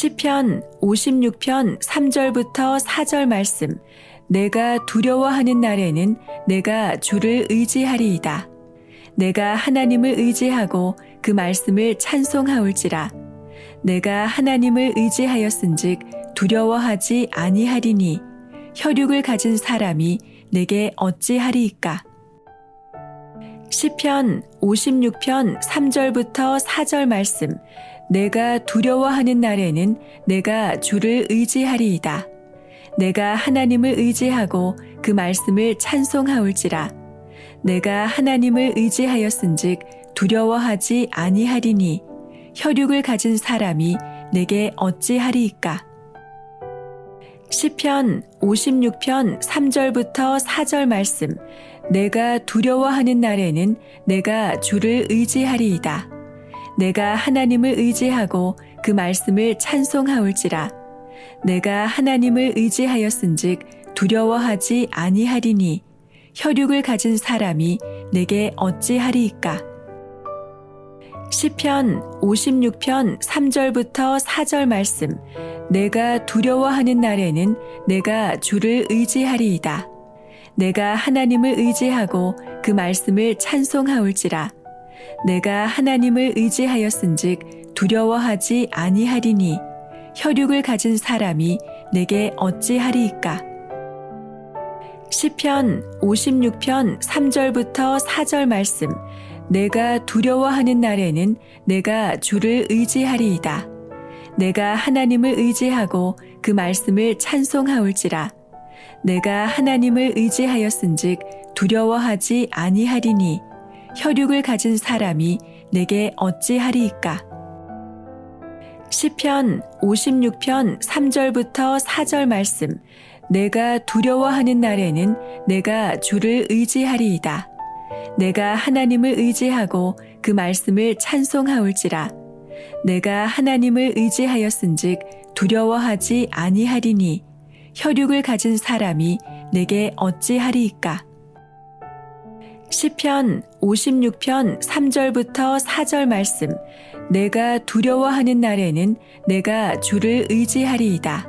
시편 56편 3절부터 4절 말씀 내가 두려워하는 날에는 내가 주를 의지하리이다. 내가 하나님을 의지하고 그 말씀을 찬송하올지라. 내가 하나님을 의지하였은즉 두려워하지 아니하리니 혈육을 가진 사람이 내게 어찌하리이까. 시편 56편 3절부터 4절 말씀 내가 두려워하는 날에는 내가 주를 의지하리이다. 내가 하나님을 의지하고 그 말씀을 찬송하올지라. 내가 하나님을 의지하였은즉 두려워하지 아니하리니 혈육을 가진 사람이 내게 어찌하리이까. 시편 56편 3절부터 4절 말씀 내가 두려워하는 날에는 내가 주를 의지하리이다. 내가 하나님을 의지하고 그 말씀을 찬송하올지라. 내가 하나님을 의지하였은즉 두려워하지 아니하리니 혈육을 가진 사람이 내게 어찌하리이까. 시편 56편 3절부터 4절 말씀 내가 두려워하는 날에는 내가 주를 의지하리이다. 내가 하나님을 의지하고 그 말씀을 찬송하올지라. 내가 하나님을 의지하였은즉 두려워하지 아니하리니 혈육을 가진 사람이 내게 어찌하리이까. 시편 56편 3절부터 4절 말씀 내가 두려워하는 날에는 내가 주를 의지하리이다. 내가 하나님을 의지하고 그 말씀을 찬송하올지라. 내가 하나님을 의지하였은즉 두려워하지 아니하리니 혈육을 가진 사람이 내게 어찌하리이까. 시편 56편 3절부터 4절 말씀 내가 두려워하는 날에는 내가 주를 의지하리이다. 내가 하나님을 의지하고 그 말씀을 찬송하올지라. 내가 하나님을 의지하였은즉 두려워하지 아니하리니 혈육을 가진 사람이 내게 어찌하리이까. 시편 56편 3절부터 4절 말씀 내가 두려워하는 날에는 내가 주를 의지하리이다.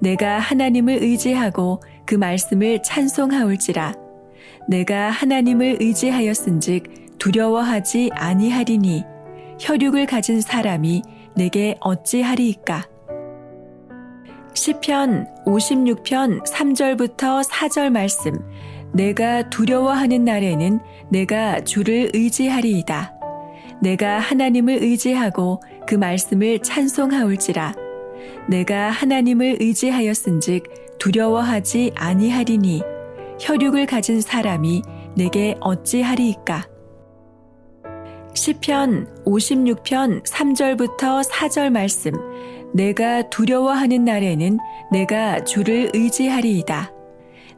내가 하나님을 의지하고 그 말씀을 찬송하올지라. 내가 하나님을 의지하였은즉 두려워하지 아니하리니 혈육을 가진 사람이 내게 어찌하리이까. 시편 56편 3절부터 4절 말씀 내가 두려워하는 날에는 내가 주를 의지하리이다. 내가 하나님을 의지하고 그 말씀을 찬송하올지라. 내가 하나님을 의지하였은즉 두려워하지 아니하리니 혈육을 가진 사람이 내게 어찌하리이까. 시편 56편 3절부터 4절 말씀 내가 두려워하는 날에는 내가 주를 의지하리이다.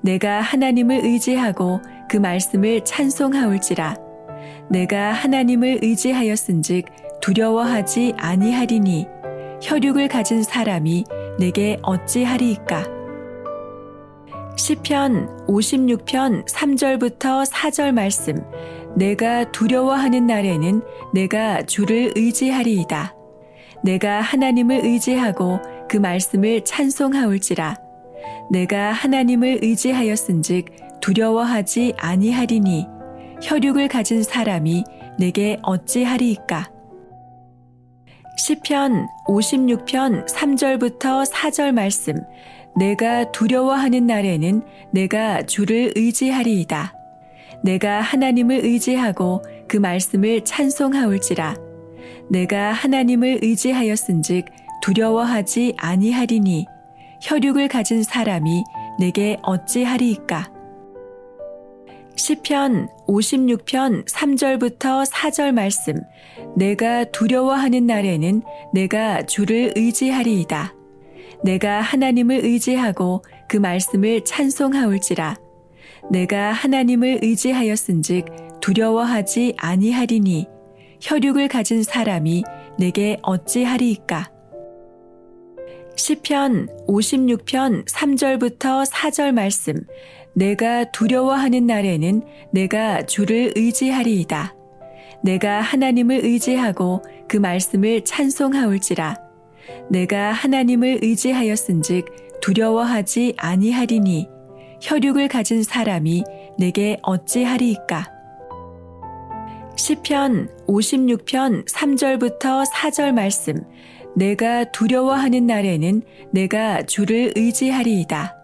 내가 하나님을 의지하고 그 말씀을 찬송하올지라. 내가 하나님을 의지하였은즉 두려워하지 아니하리니 혈육을 가진 사람이 내게 어찌하리이까. 시편 56편 3절부터 4절 말씀 내가 두려워하는 날에는 내가 주를 의지하리이다. 내가 하나님을 의지하고 그 말씀을 찬송하올지라. 내가 하나님을 의지하였은즉 두려워하지 아니하리니 혈육을 가진 사람이 내게 어찌하리이까. 시편 56편 3절부터 4절 말씀 내가 두려워하는 날에는 내가 주를 의지하리이다. 내가 하나님을 의지하고 그 말씀을 찬송하올지라. 내가 하나님을 의지하였은즉 두려워하지 아니하리니 혈육을 가진 사람이 내게 어찌하리이까. 시편 56편 3절부터 4절 말씀 내가 두려워하는 날에는 내가 주를 의지하리이다. 내가 하나님을 의지하고 그 말씀을 찬송하올지라. 내가 하나님을 의지하였은즉 두려워하지 아니하리니 혈육을 가진 사람이 내게 어찌하리이까. 시편 56편 3절부터 4절 말씀 내가 두려워하는 날에는 내가 주를 의지하리이다. 내가 하나님을 의지하고 그 말씀을 찬송하올지라. 내가 하나님을 의지하였은즉 두려워하지 아니하리니 혈육을 가진 사람이 내게 어찌하리이까 시편 56편 3절부터 4절 말씀 내가 두려워하는 날에는 내가 주를 의지하리이다.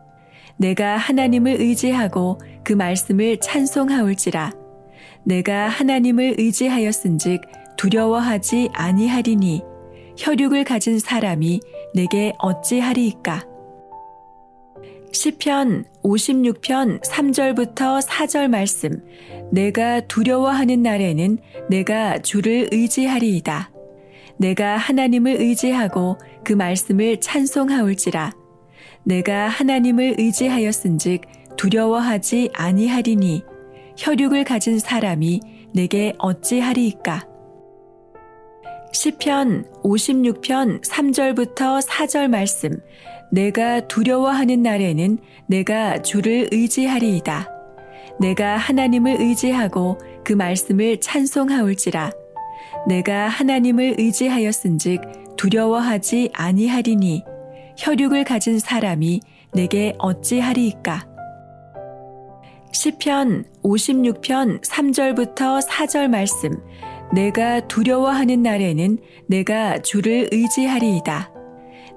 내가 하나님을 의지하고 그 말씀을 찬송하올지라. 내가 하나님을 의지하였은즉 두려워하지 아니하리니 혈육을 가진 사람이 내게 어찌하리이까. 시편 56편 3절부터 4절 말씀 내가 두려워하는 날에는 내가 주를 의지하리이다. 내가 하나님을 의지하고 그 말씀을 찬송하올지라. 내가 하나님을 의지하였은즉 두려워하지 아니하리니 혈육을 가진 사람이 내게 어찌하리이까. 시편 56편 3절부터 4절 말씀 내가 두려워하는 날에는 내가 주를 의지하리이다. 내가 하나님을 의지하고 그 말씀을 찬송하올지라. 내가 하나님을 의지하였은즉 두려워하지 아니하리니 혈육을 가진 사람이 내게 어찌하리이까. 시편 56편 3절부터 4절 말씀 내가 두려워하는 날에는 내가 주를 의지하리이다.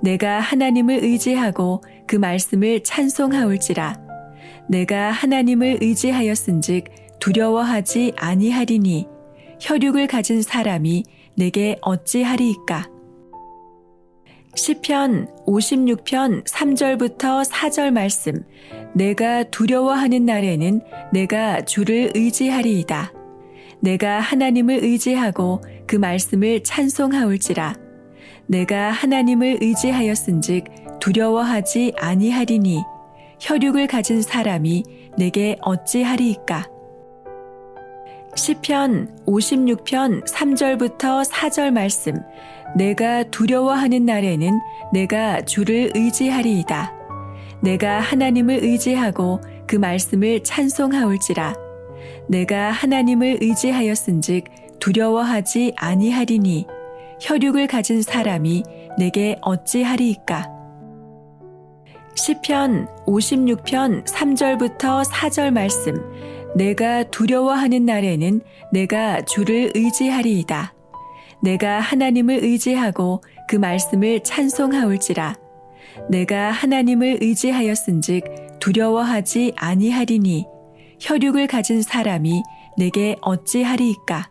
내가 하나님을 의지하고 그 말씀을 찬송하올지라. 내가 하나님을 의지하였은즉 두려워하지 아니하리니 혈육을 가진 사람이 내게 어찌하리이까. 시편 56편 3절부터 4절 말씀 내가 두려워하는 날에는 내가 주를 의지하리이다. 내가 하나님을 의지하고 그 말씀을 찬송하올지라. 내가 하나님을 의지하였은즉 두려워하지 아니하리니 혈육을 가진 사람이 내게 어찌하리이까. 시편 56편 3절부터 4절 말씀 내가 두려워하는 날에는 내가 주를 의지하리이다. 내가 하나님을 의지하고 그 말씀을 찬송하올지라. 내가 하나님을 의지하였은즉 두려워하지 아니하리니 혈육을 가진 사람이 내게 어찌하리이까. 시편 56편 3절부터 4절 말씀 내가 두려워하는 날에는 내가 주를 의지하리이다. 내가 하나님을 의지하고 그 말씀을 찬송하올지라. 내가 하나님을 의지하였은즉 두려워하지 아니하리니 혈육을 가진 사람이 내게 어찌하리이까.